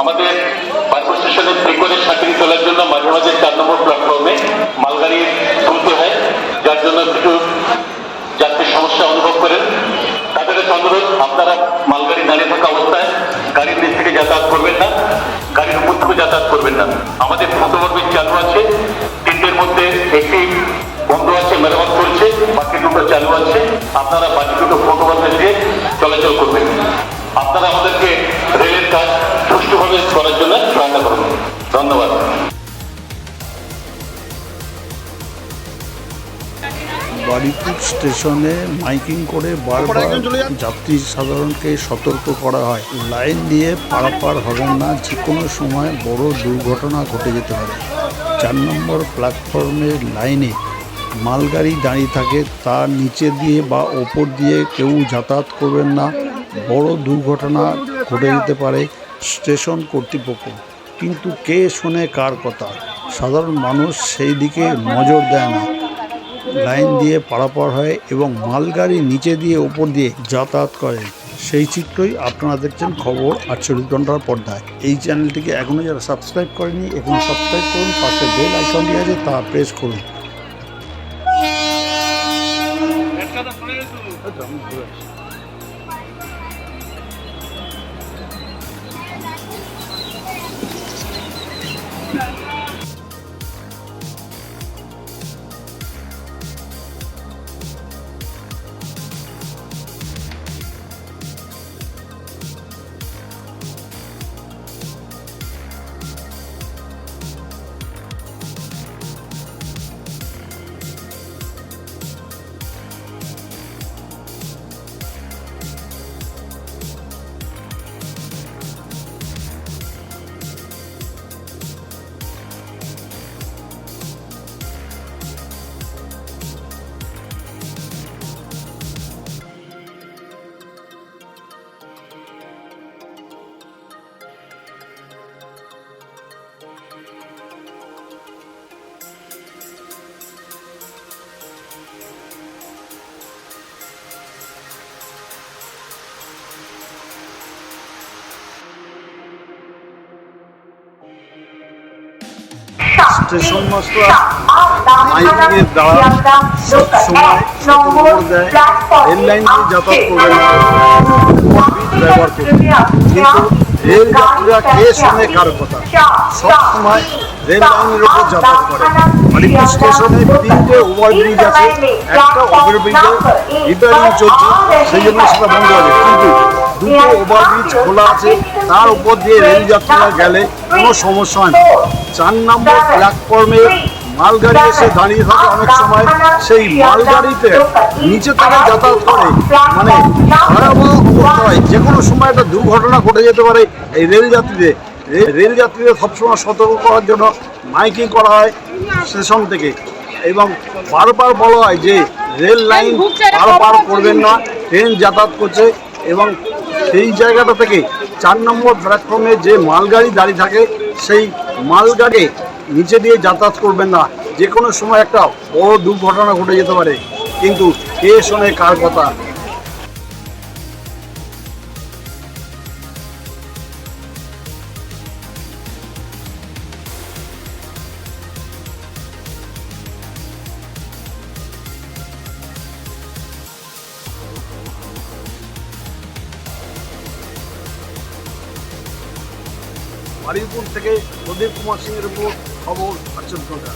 আমাদের বারপুর মালগাড়ি হয়, যার জন্য একটু যাত্রীর সমস্যা অনুভব করেন। তাদের কাছে অনুরোধ অবস্থায় গাড়ির নিচ থেকে যাতায়াত করবেন না, গাড়ির উপর যাতায়াত করবেন না। আমাদের ফটোবর্বিক চালু আছে। তিনটের মধ্যে একটি বন্ধ আছে মেরামত করছে বাকি দুটো চালু আছে। আপনারা বাকি দুটো ফটোবর্বে দিয়ে চলাচল করবেন। আপনারা আমাদেরকে রেলের কাজ সুষ্ঠুভাবে করার জন্য সহায়তা করবেন। ধন্যবাদ। বারিপুর স্টেশনে মাইকিং করে বারবার যাত্রী সাধারণকে সতর্ক করা হয়। লাইন দিয়ে পারাপার হবেন না যে কোনো সময় বড় দুর্ঘটনা ঘটে যেতে পারে। চার নম্বর প্ল্যাটফর্মের লাইনে মালগাড়ি দাঁড়িয়ে থাকে তার নিচে দিয়ে বা ওপর দিয়ে কেউ যাতায়াত করবেন না। বড় দুর্ঘটনা ঘটে যেতে পারে স্টেশন কর্তৃপক্ষ। কিন্তু কে শোনে কার কথা? সাধারণ মানুষ সেই দিকে নজর দেয় না। লাইন দিয়ে পারাপার হয় এবং মালগাড়ি নিচে দিয়ে ওপর দিয়ে যাতায়াত করে। সেই চিত্রই আপনারা দেখছেন খবর আটচল্লিশ ঘণ্টার পর্দায়। এই চ্যানেলটিকে এখনও যারা সাবস্ক্রাইব করেনি, এখন সাবস্ক্রাইব করুন, পাশে বেল আইকনটি আছে, তা প্রেস করুন। দাদা স্টেশন মাস্টার মাইকিংয়ের দ্বারা সবসময় দেয় রেল লাইন দিয়ে যাতায়াত করবে না। ব্যবহার করবে কিন্তু রেল যাত্রীরা কে শোনে কার কথা? সবসময় রেল লাইনের উপর যাতায়াত করে। মানিকপুর স্টেশনে তিনটে ওভারব্রিজ আছে একটা ওভারব্রিজে রিপেয়ারিং চলছে সেই জন্য সেটা বন্ধ আছে কিন্তু দুটো ওভারব্রিজ খোলা আছে তার উপর দিয়ে রেল যাত্রীরা গেলে কোনো সমস্যা হয় না। চার নম্বর প্ল্যাটফর্মে মালগাড়ি এসে দাঁড়িয়ে থাকে অনেক সময়। সেই মালগাড়িতে নিচে থেকে যাতায়াত করে। মানে ভয়াবহ অবস্থা হয়। যে কোনো সময় একটা দুর্ঘটনা ঘটে যেতে পারে এই রেল যাত্রীদের রে- রেল যাত্রীদের সবসময় সতর্ক করার জন্য মাইকিং করা হয় স্টেশন থেকে। এবং বারবার বলা হয় যে রেল লাইন পার করবেন না, ট্রেন যাতায়াত করছে এবং সেই জায়গাটা থেকে চার নম্বর প্ল্যাটফর্মে যে মালগাড়ি দাঁড়িয়ে থাকে, সেই মালগাড়ি নিচে দিয়ে যাতায়াত করবেন না। যে কোনো সময় একটা বড় দুর্ঘটনা ঘটে যেতে পারে। কিন্তু কে শোনে কার কথা? বারুইপুর থেকে প্রদীপ কুমার সিংয়ের উপর খবর আচল ঘণ্টা